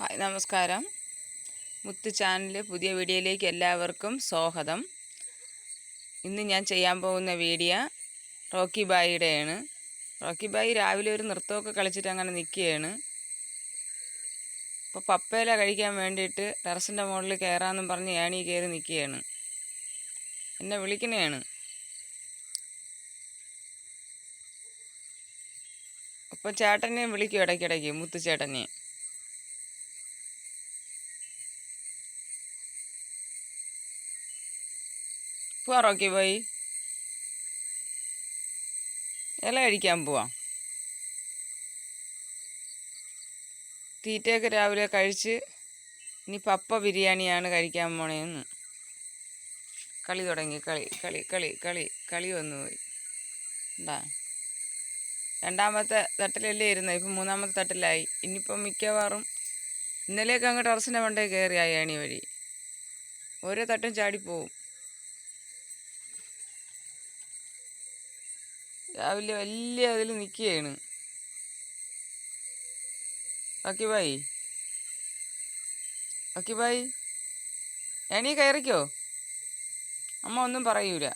Hi നമസ്കാരം. മുത്ത് ചാനലിലെ പുതിയ വീഡിയോയിലേക്ക് എല്ലാവർക്കും സ്വാഗതം. ഇന്ന് ഞാൻ ചെയ്യാൻ പോകുന്ന വീഡിയോ റോക്കി ബായിയുടെയാണ്. റോക്കി ബായി രാവിലെ ഒരു നൃത്തമൊക്കെ കളിച്ചിട്ട് അങ്ങനെ നിൽക്കുകയാണ്. അപ്പോൾ പപ്പയില കഴിക്കാൻ വേണ്ടിയിട്ട് ടെറസിന്റെ മുകളിൽ കയറാമെന്നും പറഞ്ഞ് ഏണി കയറി നിൽക്കുകയാണ്. എന്നെ വിളിക്കണേയാണ്. അപ്പോൾ ചേട്ടനെയും വിളിക്കും ഇടയ്ക്കിടയ്ക്ക് മുത്തു ചേട്ടനെ പോവാം റോക്കി പോയി. ഇല കഴിക്കാൻ പോവാം. തീറ്റയൊക്കെ രാവിലെ കഴിച്ച് ഇനി പപ്പ ബിരിയാണിയാണ് കഴിക്കാൻ പോണേന്ന്. കളി തുടങ്ങി കളി കളി കളി കളി കളി വന്നു പോയി. ഉണ്ടാ രണ്ടാമത്തെ തട്ടിലല്ലേ ഇരുന്നത്? ഇപ്പം മൂന്നാമത്തെ തട്ടിലായി. ഇനിയിപ്പം മിക്കവാറും ഇന്നലെയൊക്കെ അങ്ങ് ടെറസിന്റെ മണ്ടേ കയറി ഏണി വഴി. ഓരോ തട്ടും ചാടിപ്പോവും. രാവിലെ വലിയ അതിൽ നിൽക്കുകയാണ്. ഓക്കെ ബായി ഓക്കെ ബായി ഏണി കയറിക്കോ? അമ്മ ഒന്നും പറയൂല.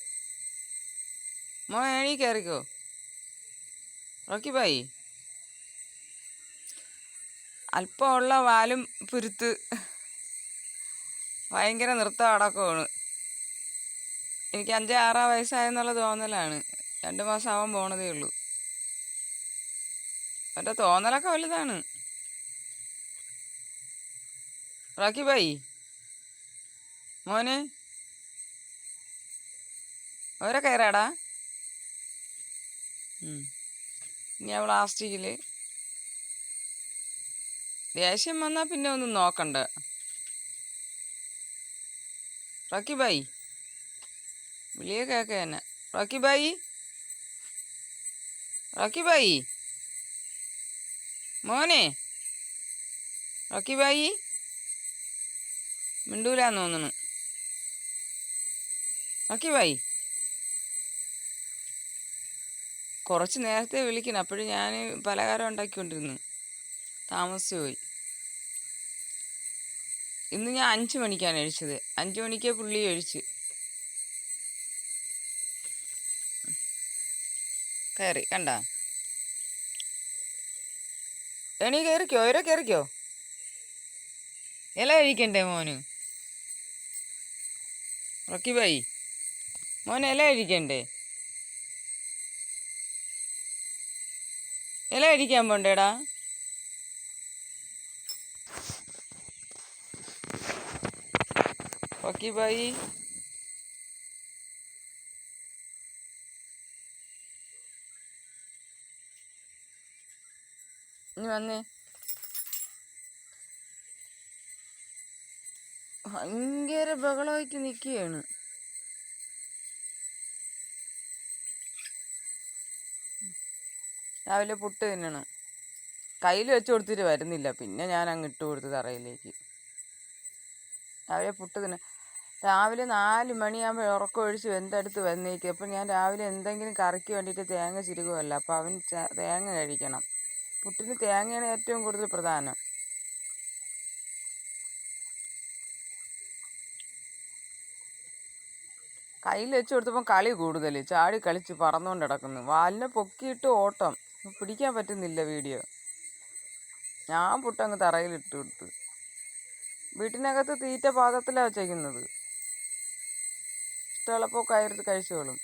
മോ ഏണി കയറിക്കോ? ഓക്കെ അല്പം അല്പമുള്ള വാലും പുരുത്ത്. ഭയങ്കര നൃത്തം അടക്കമാണ്. എനിക്ക് അഞ്ച് ആറാം വയസ്സായെന്നുള്ള തോന്നലാണ്. രണ്ട് മാസം ആവാൻ പോണതേ ഉള്ളൂ. അവന്റെ തോന്നലൊക്കെ വലുതാണ്. റാക്കി ബായി മോനെ. ഓരോ കയറാടാ. ഇനി അവൾ ആസ്റ്റിക്കിൽ ദേഷ്യം വന്നാൽ പിന്നെ ഒന്നും നോക്കണ്ട. റോക്കി ബായി വിളിയെ കേക്ക തന്നെ. റോക്കി ബായി റോക്കി bhai മോനെ റോക്കി ബായി മിണ്ടൂലാന്ന് തോന്നുന്നു റോക്കി ബായി കുറച്ച് നേരത്തെ വിളിക്കണം അപ്പോഴും ഞാൻ പലഹാരം ഉണ്ടാക്കിക്കൊണ്ടിരുന്നു താമസിച്ചു ഇന്ന് ഞാൻ അഞ്ച് മണിക്കാണ് കഴിച്ചത് അഞ്ച് മണിക്ക് പുള്ളി കഴിച്ച് കയറി കണ്ട? എണീ കയറിക്കോ ഓരോ കയറിക്കോ ഇല കഴിക്കണ്ടേ മോന്? റോക്കി ബായി മോൻ ഇല കഴിക്കണ്ടേ? ഇല കഴിക്കാൻ പോണ്ടേടാ. റോക്കി ബായി ഇനി വന്നേ. ഭയങ്കര ബഹളമായിട്ട് നിൽക്കുകയാണ് രാവിലെ പുട്ട് തിന്നണം. കയ്യിൽ വെച്ച് കൊടുത്തിട്ട് വരുന്നില്ല. പിന്നെ ഞാൻ അങ്ങ് ഇട്ട് കൊടുത്ത് തറയിലേക്ക്. രാവിലെ പുട്ട് തിന്ന രാവിലെ നാല് മണിയാകുമ്പോൾ ഉറക്കം ഒഴിച്ച് വെന്തെടുത്ത് വന്നേക്കും. അപ്പം ഞാൻ രാവിലെ എന്തെങ്കിലും കറിക്ക് വേണ്ടിയിട്ട് തേങ്ങ ചിരുകുമല്ല അപ്പോൾ അവൻ തേങ്ങ കഴിക്കണം. പുട്ടിന് തേങ്ങയാണ് ഏറ്റവും കൂടുതൽ പ്രധാനം. കയ്യിൽ വെച്ച് കൊടുത്തപ്പം കളി കൂടുതൽ ചാടി കളിച്ച് പറന്നുകൊണ്ട് കിടക്കുന്നു വാലിനെ പൊക്കിയിട്ട് ഓട്ടം. പിടിക്കാൻ പറ്റുന്നില്ല വീഡിയോ. ഞാൻ പുട്ടങ്ങ് തറയിൽ ഇട്ട് കൊടുത്ത്. വീട്ടിനകത്ത് തീറ്റ പാത്രത്തിലാണ് വെച്ചേക്കുന്നത്. ഇഷ്ടമുള്ളപ്പോൾ കയറി കഴിച്ചോളും.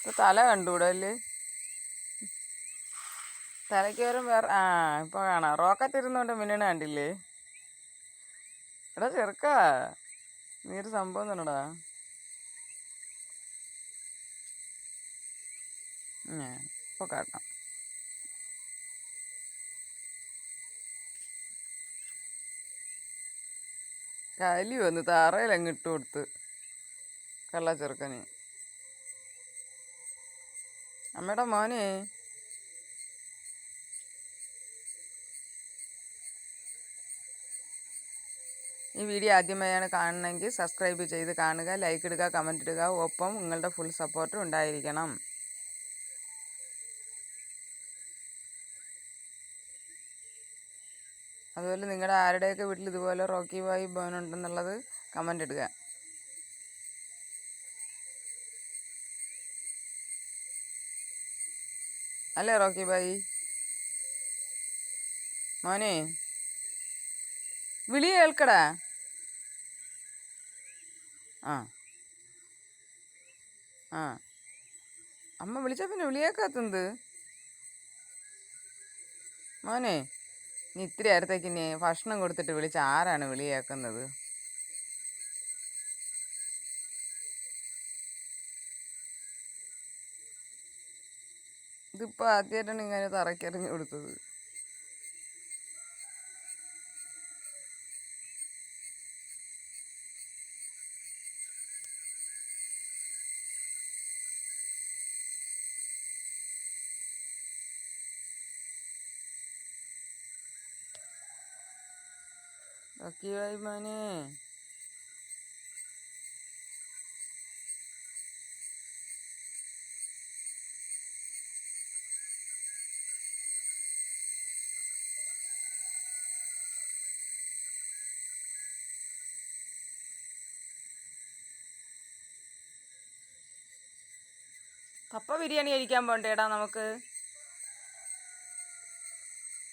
ഇപ്പൊ തല കണ്ടൂടെ അല്ലേ തലയ്ക്ക് വരും വേറെ ആ ഇപ്പൊ കാണാം. റോക്കറ്റ് ഇരുന്നോണ്ട് മിന്നണ കണ്ടില്ലേ? എടാ ചെറുക്ക. നീ ഒരു സംഭവം തന്നെടാ. ഇപ്പൊ കാട്ടാം കലി വന്ന് താറയിലങ്ങിട്ട് അങ്ങ് ഇട്ട് കൊടുത്ത്. കള്ള ചെറുക്കന്. അമ്മയുടെ മോനെ. ഈ വീഡിയോ ആദ്യമായാണ് കാണണമെങ്കിൽ സബ്സ്ക്രൈബ് ചെയ്ത് കാണുക ലൈക്ക് ഇടുക കമന്റ് ഇടുക. ഒപ്പം നിങ്ങളുടെ ഫുൾ സപ്പോർട്ട് ഉണ്ടായിരിക്കണം. അതുപോലെ നിങ്ങളുടെ ആരുടെയൊക്കെ വീട്ടിൽ ഇതുപോലെ റോക്കി വായി ബോനുണ്ടെന്നുള്ളത് കമന്റ് ഇടുക. അല്ലേ റോക്കി ബായി മോനെ വിളി കേൾക്കടാ. ആ. ആ. അമ്മ വിളിച്ച പിന്നെ വിളിയേക്കാത്തത് മോനെ നീ ഇത്തിരി നേരത്തേക്ക് ഭക്ഷണം കൊടുത്തിട്ട് വിളിച്ച ആരാണ് വിളിയേക്കുന്നത്? ഇതിപ്പോൾ ആദ്യമായിട്ടാണ് ഇങ്ങനെ തറയ്ക്കെറിഞ്ഞ് കൊടുത്തത്. ഓക്കെ മോനെ. കപ്പ ബിരിയാണി കഴിക്കാൻ പോണ്ടേടാ നമുക്ക്.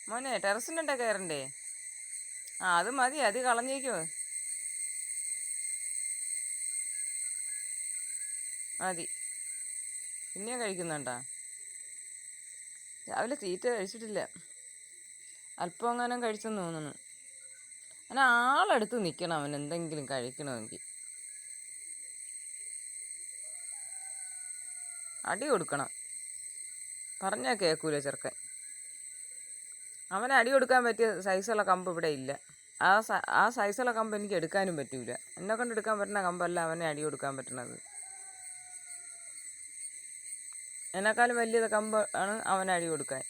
മോനെ ടെറസിന്റെ കയറണ്ടേ? ആ അത് മതി അത് കളഞ്ഞേക്കോ. മതി. പിന്നെയും കഴിക്കുന്നുണ്ടോ? രാവിലെ തീറ്റ കഴിച്ചിട്ടില്ല. അല്പം അങ്ങനെ കഴിച്ചെന്ന് തോന്നുന്നു. അങ്ങനെ ആളെടുത്ത് നിൽക്കണം അവൻ എന്തെങ്കിലും കഴിക്കണമെങ്കിൽ. അടി കൊടുക്കണം. പറഞ്ഞാൽ കേൾക്കൂല ചെറുക്കൻ. അവനെ അടി കൊടുക്കാൻ പറ്റിയ സൈസുള്ള കമ്പ് ഇവിടെ ഇല്ല. ആ ആ സൈസുള്ള കമ്പ് എനിക്ക് എടുക്കാനും പറ്റൂല. എന്നെ കൊണ്ട് എടുക്കാൻ പറ്റുന്ന കമ്പല്ല അവനെ അടി കൊടുക്കാൻ പറ്റണത് എന്നെക്കാളും വലിയ കമ്പ് ആണ് അവനെ അടി കൊടുക്കാൻ.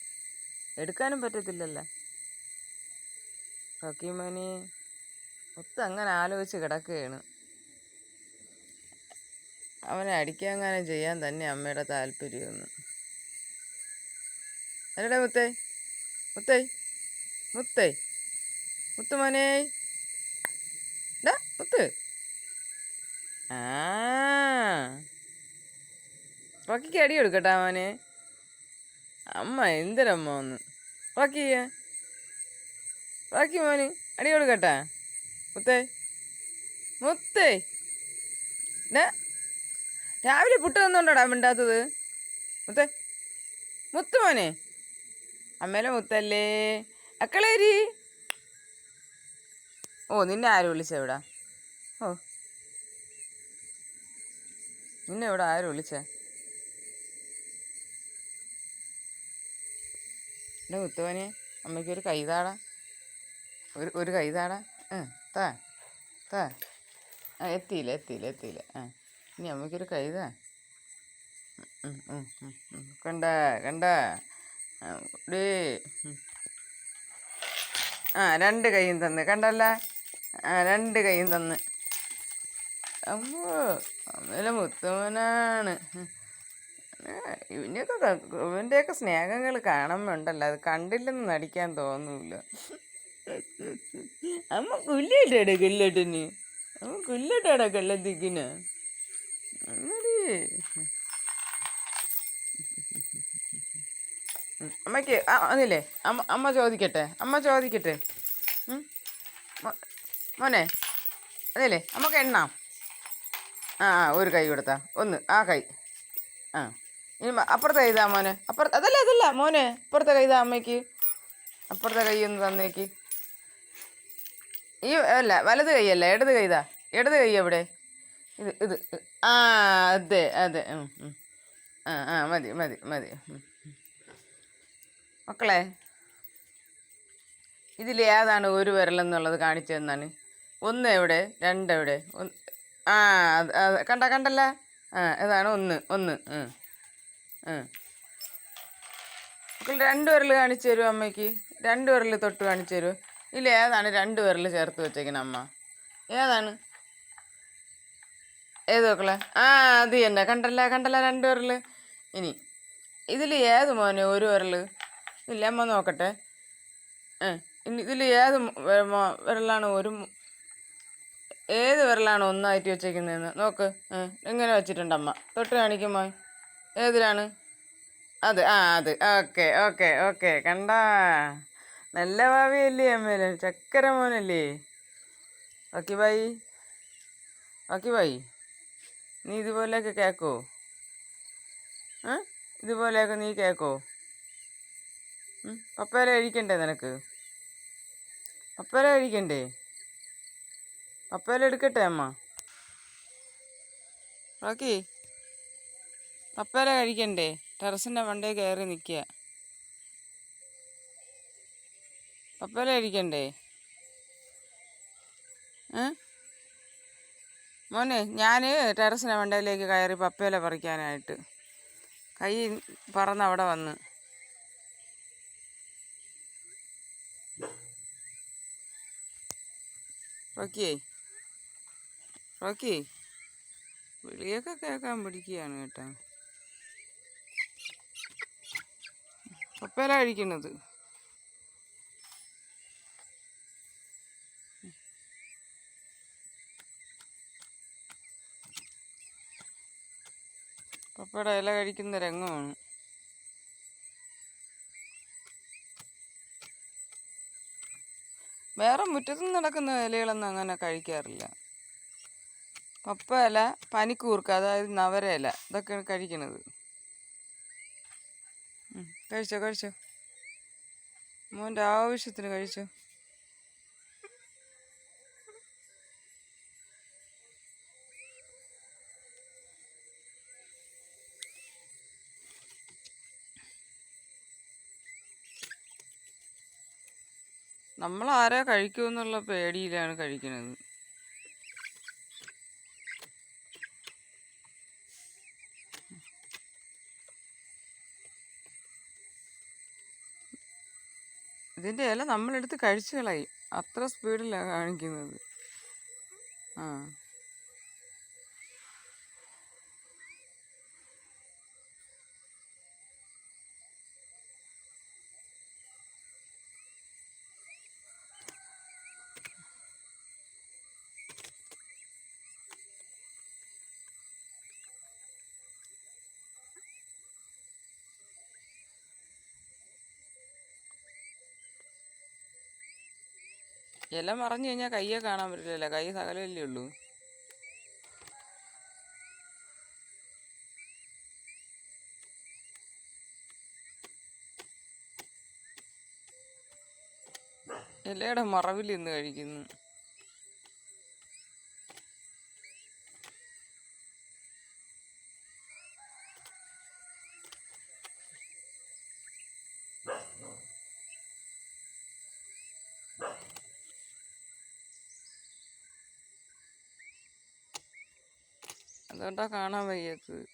എടുക്കാനും പറ്റത്തില്ലല്ലോ. റോക്കിമോനി ഒത്ത് അങ്ങനെ ആലോചിച്ച് കിടക്കുകയാണ്. അവനെ അടിക്കാൻ അടിക്കാങ്ങാനും ചെയ്യാൻ തന്നെ അമ്മയുടെ താല്പര്യമൊന്നും. അല്ലടെ മുത്തേ മുത്തേ മുത്തേ മുത്തുമോനെ. മുത്ത്. ആ. അടി കൊടുക്കട്ടെ മോനെ. അമ്മ എന്തിനമ്മ ഒന്ന് റോക്കി റോക്കി മോന് അടി കൊടുക്കട്ടെ. മുത്തേ മുത്തേ. ഡാ രാവിലെ പുട്ട് തന്നോണ്ടാടാ മിണ്ടാത്തത്. മുത്തേ മുത്തു മോനെ. അമ്മേലെ മുത്തല്ലേ. അക്കളേരി. ഓ നിന്നെ ആര് വിളിച്ചെവിടാ ഓ. നിന്നെ ഇവിടെ ആര് വിളിച്ചേ? എന്റെ മുത്തുവനെ അമ്മയ്ക്ക് ഒരു കൈതാടാ. ഒരു ഒരു കൈതാടാ. താ താ. എത്തിയില്ല എത്തിയില്ല എത്തിയില്ല. ആ. ഇനി അമ്മയ്ക്കൊരു കൈത. കണ്ട കണ്ട. ആ, രണ്ട് കൈയും തന്ന്. കണ്ടല്ല? ആ രണ്ട് കൈയും തന്ന്. അമ്മോ അമ്മയിലെ മുത്തുമോനാണ്. ഇവന്റെയൊക്കെ ഇവന്റെയൊക്കെ സ്നേഹങ്ങൾ കാണുമ്പോണ്ടല്ലോ. അത് കണ്ടില്ലെന്ന് നടിക്കാൻ തോന്നൂല. അമ്മ കുല്ലിട്ടാടാ കല്ലട്ടിന്? അമ്മ കുല്ലിട്ടാടാ കല്ലത്തിക്കിന്. അമ്മയ്ക്ക് അതില്ലേ അമ്മ അമ്മ ചോദിക്കട്ടെ. അമ്മ ചോദിക്കട്ടെ. മോനെ അതില്ലേ അമ്മയ്ക്ക് എണ്ണാം. ആ ആ ഒരു കൈ കൊടുത്താ. ഒന്ന് ആ കൈ. ആ. ഇനി അപ്പുറത്തെ കൈതാ മോനെ. അപ്പുറത്ത് അതല്ല അതല്ല മോനെ അപ്പുറത്തെ കൈതാ അമ്മയ്ക്ക്. അപ്പുറത്തെ കൈ ഒന്ന് തന്നേക്ക്. ഈ അല്ല വലത് കൈയല്ല ഇടത് കൈതാ ഇടത് കൈ എവിടെ? ഇത് ഇത്. ആ അതെ അതെ. ആ ആ മതി മതി മതി. മക്കളെ ഇതിൽ ഏതാണ് ഒരു വിരലെന്നുള്ളത് കാണിച്ചു തന്നാണ്. ഒന്ന് എവിടെ രണ്ട് എവിടെ? ആ കണ്ട കണ്ടല്ല? ആ ഇതാണ് ഒന്ന് ഒന്ന്. മക്കൾ രണ്ട് വിരൽ കാണിച്ചു തരുമോ അമ്മയ്ക്ക്? രണ്ട് വിരൽ തൊട്ട് കാണിച്ചു തരുമോ ഇല്ല ഏതാണ് രണ്ട് വിരൽ ചേർത്ത് വെച്ചേക്കണം അമ്മ? ഏതാണ്? ഏത് മക്കളെ ആ അത് തന്നെ. കണ്ടല്ല കണ്ടല്ല രണ്ട് വിരൽ ഇനി ഇതിൽ ഏത് മോനെ ഒരു വിരൽ ഇല്ല അമ്മ നോക്കട്ടെ. ഏ ഇനി ഇതിൽ ഏത് വിരലാണ് ഒരു ഏത് വിരലാണ് ഒന്നായിട്ട് വെച്ചേക്കുന്നതെന്ന്? നോക്ക്. ഏ എങ്ങനെ വെച്ചിട്ടുണ്ട് അമ്മ. തൊട്ട് കാണിക്കുമോ ഏതിലാണ്? അത് ആ അത്. Okay okay okay. കണ്ടാ? നല്ല ഭാവിയല്ലേ അമ്മേലെ ചക്കര മോനല്ലേ? Okay bye. Okay bye. നീ ഇതുപോലെയൊക്കെ കേൾക്കോ ഇതുപോലെയൊക്കെ നീ കേൾക്കോ പപ്പേരെ കഴിക്കണ്ടേ നിനക്ക്? പപ്പേരെ കഴിക്കണ്ടേ? പപ്പേരെ എടുക്കട്ടെ അമ്മ? റോക്കി പപ്പേരെ കഴിക്കണ്ടേ? ടെറസിന്റെ മണ്ടേ കയറി നിൽക്കുക. പപ്പേരെ കഴിക്കണ്ടേ? ഏ? മോനെ ഞാൻ ടെറസിന് മണ്ടയിലേക്ക് കയറി പപ്പേല പറിക്കാനായിട്ട്. കൈ പറന്ന് അവിടെ വന്ന്. റോക്കിയേ റോക്കി വിളിയൊക്കെ കേൾക്കാൻ പിടിക്കുകയാണ് കേട്ടോ. പപ്പേല കഴിക്കുന്നത്. പപ്പയുടെ ഇല കഴിക്കുന്ന രംഗമാണ്. വേറെ മുറ്റത്ത് നടക്കുന്ന ഇലകളൊന്നും അങ്ങനെ കഴിക്കാറില്ല. പപ്പ ഇല പനിക്കൂർക്ക അതായത് നവര ഇല ഇതൊക്കെയാണ് കഴിക്കണത്. കഴിച്ചോ കഴിച്ചോ? മോന്റെ ആവശ്യത്തിന് കഴിച്ചോ? നമ്മൾ ആരാ കഴിക്കുമെന്നുള്ള പേടിയിലാണ് കഴിക്കുന്നത്. ഇതിന്റെ ഇല നമ്മളെടുത്ത് കഴിച്ചു കളയും. അത്ര സ്പീഡിലാണ് കാണിക്കുന്നത്. ആ. ഇല മറഞ്ഞു കഴിഞ്ഞാൽ കയ്യെ കാണാൻ പറ്റില്ലല്ലോ. കൈ സകലമല്ലേ ഉള്ളൂ. ഇലയുടെ മറവിൽ ഇന്ന് കഴിക്കുന്നു. അതുകൊണ്ടാ കാണാൻ വയ്യാത്തത്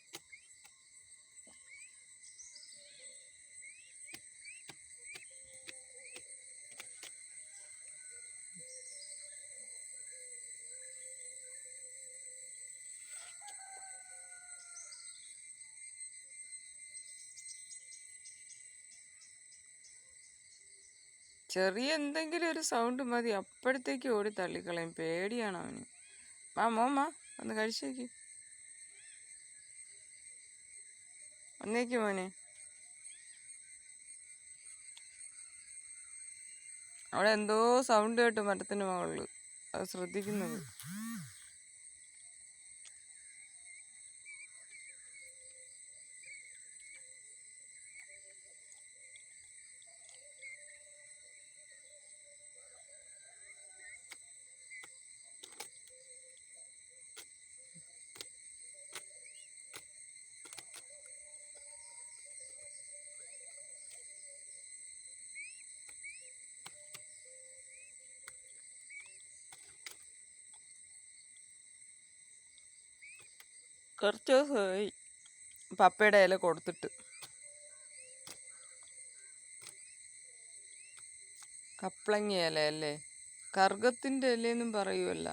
ചെറിയ എന്തെങ്കിലും ഒരു സൗണ്ട് മതി. അപ്പോഴത്തേക്ക് ഓടി തള്ളിക്കളയും. പേടിയാണ് അവന്. വാ മോമ്മ ഒന്ന് കഴിച്ചേക്ക്. വന്നേക്ക് മോനെ അവിടെ എന്തോ സൗണ്ട് കേട്ടു മരത്തിന് മുകളിൽ. അത് ശ്രദ്ധിക്കുന്നത് കുറച്ച് ദിവസമായി പപ്പയുടെ ഇല കൊടുത്തിട്ട്. കപ്ലങ്ങ ഇല അല്ലേ കർഗത്തിന്റെ ഇലയെന്നും പറയുമല്ല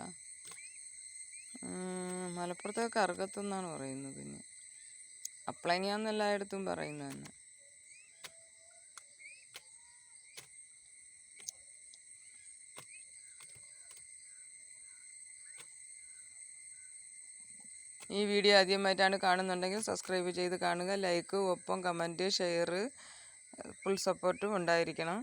മലപ്പുറത്തെ കറുകത്തെന്നാണ് പറയുന്നത് പിന്നെ. എല്ലായിടത്തും പറയുന്നത് തന്നെ. ഈ വീഡിയോ ആദ്യമായിട്ടാണ് കാണുന്നുണ്ടെങ്കിൽ സബ്സ്ക്രൈബ് ചെയ്ത് കാണുക ലൈക്ക് ഒപ്പം കമന്റ് ഷെയർ ഫുൾ സപ്പോർട്ടും ഉണ്ടായിരിക്കണം.